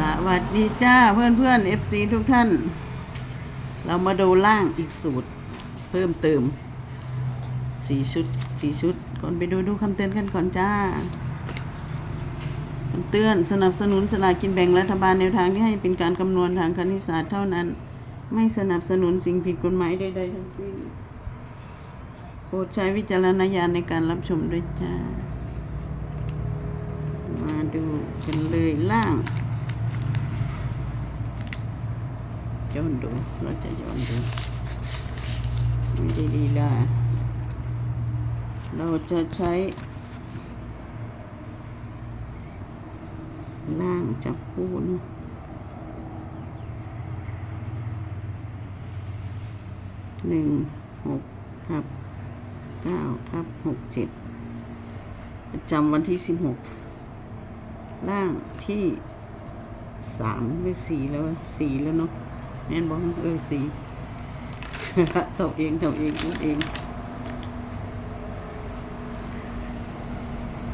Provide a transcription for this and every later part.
สวัสดีจ้าเพื่อนเพื่อนเอฟซีทุกท่าน เรามาดูล่างอีกสูตร เพิ่มเติมสี่ชุดสี่ชุด ก่อนไปดูดูคำเตือนกันก่อนจ้าคำเตือนสนับสนุนสลากกินแบ่งรัฐบาลแนวทางที่ให้เป็นการคำนวณทางคณิตศาสตร์เท่านั้น ไม่สนับสนุนสิ่งผิดกฎหมายใดๆทั้งสิ้นโปรดใช้วิจารณญาณในการรับชมด้วยจ้า มาดูกันเลยล่าง ย้อนดูเราจะย้อนดูไม่ได้ลีลาเราจะใช้ ล่างจับคู่นะหนึ่งหกทับเก้าทับหกเจ็ดประจำวันที่สิบหกล่างที่สามหรือสี่แล้วสี่แล้วเนาะ แม่นบอกเออสี่ตบเองตบเองพูดเอง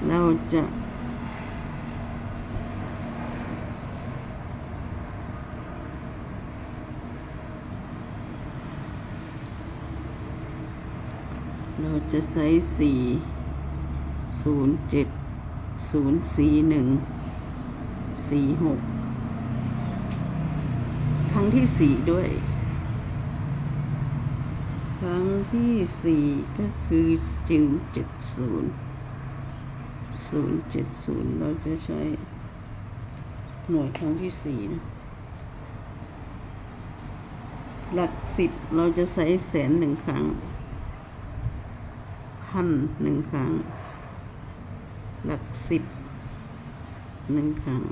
เราจะเราจะใช้สี่ศูนย์เจ็ดศูนย์สี่หนึ่งสี่หก รั้งที่สี่ด้วย ครั้งที่สี่ก็คือจึงเจ็ดศูนย์ศูนย์เจ็ดศูนย์เราจะใช้หน่วยครั้งที่สี่นะหลักสิบเราจะใช้แสนหนึ่งครั้ง พันหนึ่งครั้ง หลักสิบหนึ่งครั้ง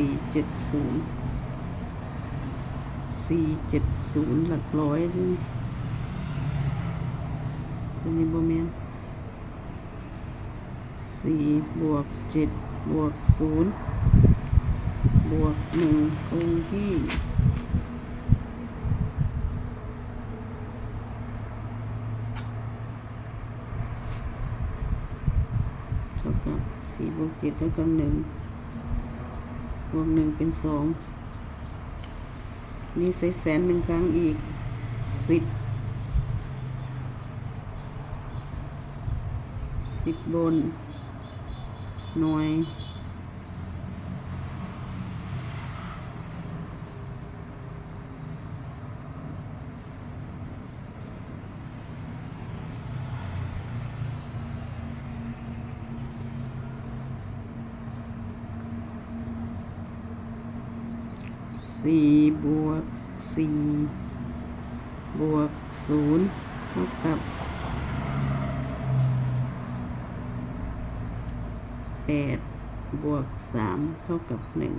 สี่เจ็ดศูนย์สี่เจ็ดศูนย์หลักร้อยนี่ตัวนี้โบแมนสี่บวกเจ็ดบวกศูนย์บวกหนึ่งคงที่เท่ากับสี่บวกเจ็ดเท่ากับหนึ่ง บวกหนึ่งเป็นสองนี่ใส่แสนหนึ่งครั้งอีกสิบสิบบน หน่วย สี่บวกสี่บวกศูนย์เท่ากับแปดบวกสามเท่ากับหนึ่ง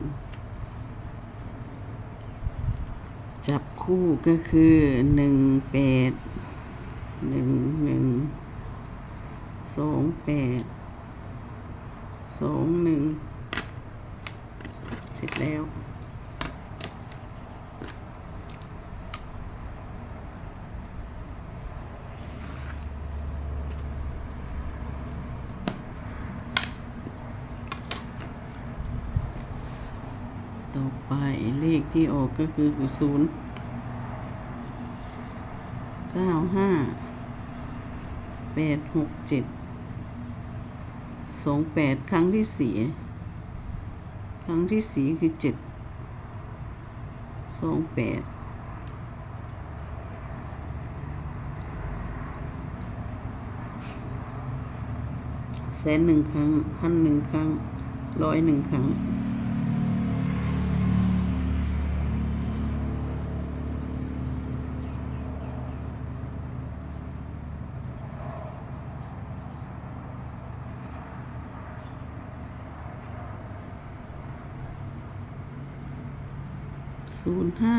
จับคู่ก็คือหนึ่งแปดหนึ่งหนึ่งสองแปดสองหนึ่งเสร็จแล้ว ต่อไปเลขที่ออกก็คือศูนย์เก้าห้าแปดหกเจ็ดสองแปดครั้งที่สี่ครั้งที่สี่คือเจ็ดสองแปดแสนหนึ่งครั้งพันหนึ่งครั้งร้อยหนึ่งครั้ง ศูนย์ห้า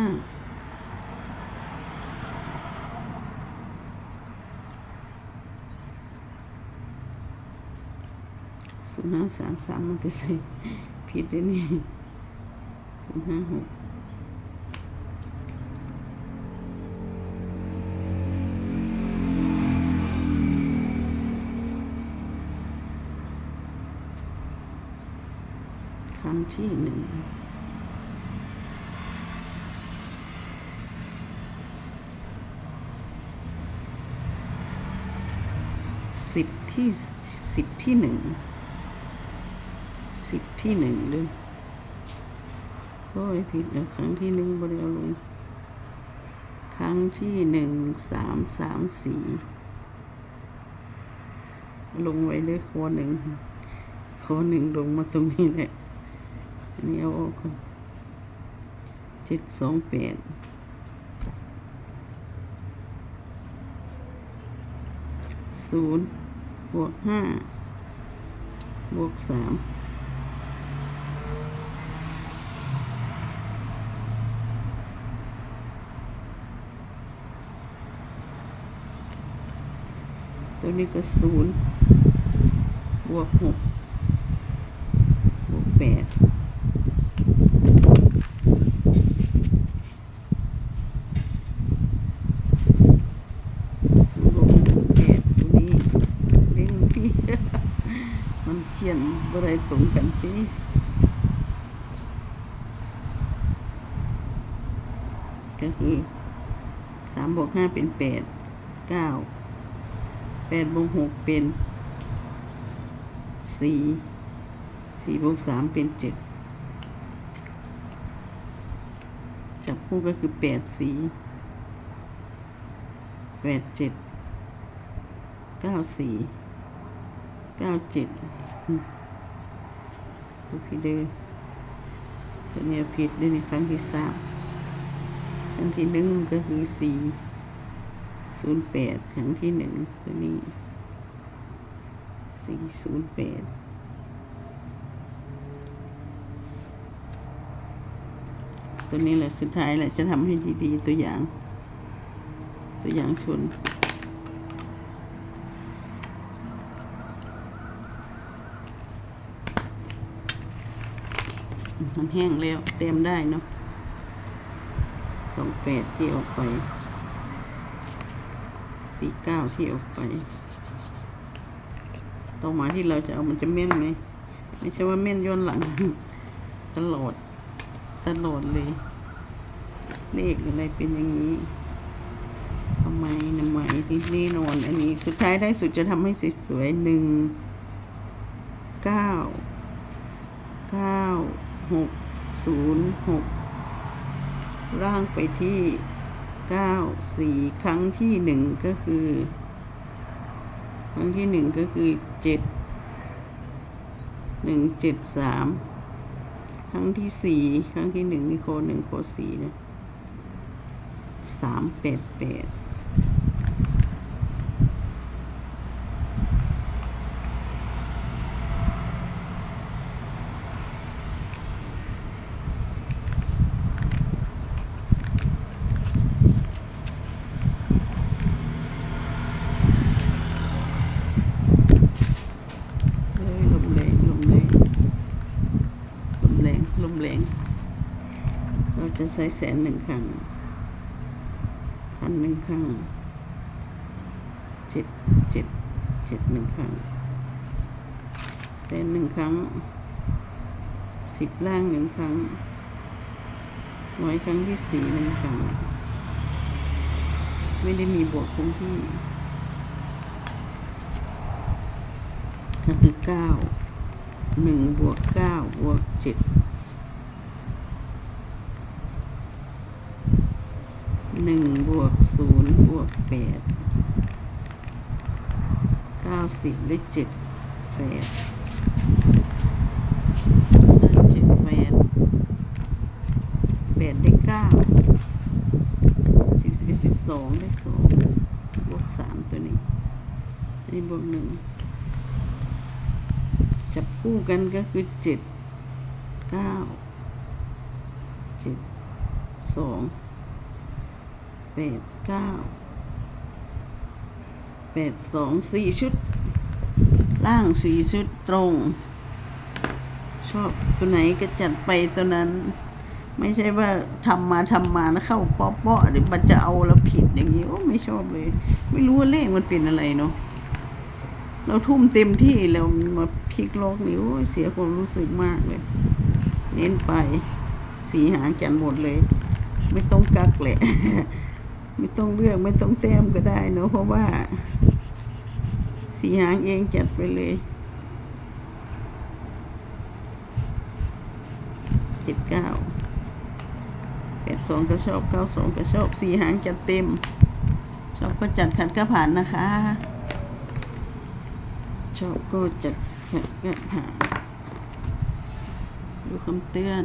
ศูนย์ห้าสามสามมันจะใส่ผิดด้วยนี่ศูนย์ห้าหกครั้งที่หนึ่ง สิบที่สิบที่หนึ่งสิบที่หนึ่งเลยโอ้ยผิดแล้วครั้งที่หนึ่งบริเอาลงครั้งที่หนึ่งสามสามสี่ลงไว้เลยคอหนึ่งคอหนึ่งลงมาตรงนี้แหละอันนี้เอาออกก่อนเจ็ดสองแปดศูนย์ บวกห้าบวกสามตัวนี้ก็ศูนย์บวกหกบวกแปดศูนย์บวกหกบวกแปดตัวนี้เล่นพี่ มันเขียน บ่ได้ตรงกันสิก็คือสามบวกห้าเป็นแปดเก้าแปดบวกหกเป็นสี่สี่บวกสามเป็นเจ็ดจับคู่ก็คือแปดสี่แปดเจ็ดเก้าสี่เก้าเจ็ด ดูพี่เด้อตัวเนี้ยผิดด้วยในครั้งที่สามครั้งที่หนึ่งก็คือสี่ศูนย์แปดครั้งที่หนึ่งตัวนี้สี่ศูนย์แปดตัวนี้แหละสุดท้ายแหละจะทำให้ดีๆตัวอย่าง ตัวอย่างชน มันแห้งแล้ว เต็มได้เนาะสองแปดที่ออกไปสี่เก้าที่ออกไปตรงหมาที่เราจะเอามันจะเม่นไหมไม่ใช่ว่าเม่นย้อนหลัง ตลอด ตลอดเลย เลขอะไรเป็นอย่างนี้ทำไมทำไมที่นี่นอนอันนี้สุดท้ายได้สุดจะทำให้สวยๆหนึ่งเก้าเก้า หกศูนย์หกล่างไปที่เก้าสี่ครั้งที่หนึ่งก็คือ ครั้งที่หนึ่งก็คือเจ็ดหนึ่งเจ็ดสามครั้งที่สี่ครั้งที่หนึ่งนี่โคหนึ่งโคสี่นะสามแปดแปด เฮ้ยลมแรงลมแรงลมแรงลมแรงเรา จะใช้แสนหนึ่งครั้งพันหนึ่งครั้งเจ็ดเจ็ดเจ็ดหนึ่งครั้งแสนหนึ่งครั้งสิบล่างหนึ่งครั้งร้อยครั้งที่สี่หนึ่งครั้ง ไม่ได้มีบวกคงที่ก็คือเก้าหนึ่งบวกเก้าบวกเจ็ด หนึ่งบวกศูนย์บวกแปดเก้าสิบได้เจ็ดแปดเจ็ดแปดแปดได้เก้าสิบสิบสิบสองได้สองบวกสามตัวนี้อันนี้บวกหนึ่งจับคู่กันก็คือเจ็ดเก้าเจ็ดสอง แปดเก้าแปดสองสี่ชุด ล่างสี่ชุดตรง ชอบตัวไหนก็จัดไปตัวนั้น ไม่ใช่ว่าทำมาทำมาแล้วเข้าเป๊ะๆเดี๋ยวมันจะเอาแล้วผิดอย่างนี้โอ้ไม่ชอบเลย ไม่รู้ว่าเลขมันเป็นอะไรเนาะเราทุ่มเต็มที่แล้วมาพลิกโลกนี่โอ้เสียความรู้สึกมากเลย เน้นไปสีหางจันหมดเลย ไม่ต้องกักแหละ ไม่ต้องเลือกไม่ต้องแต้มก็ได้เนอะเพราะว่า สีหางเองจัดไปเลยเจ็ดเก้าแปดสองก็ชอบเก้าสองก็ชอบสีหางจัดเต็ม ชอบก็จัดขัดก็ผ่านนะคะ ชอบก็จัดขัดก็ผ่านดูคำเตือน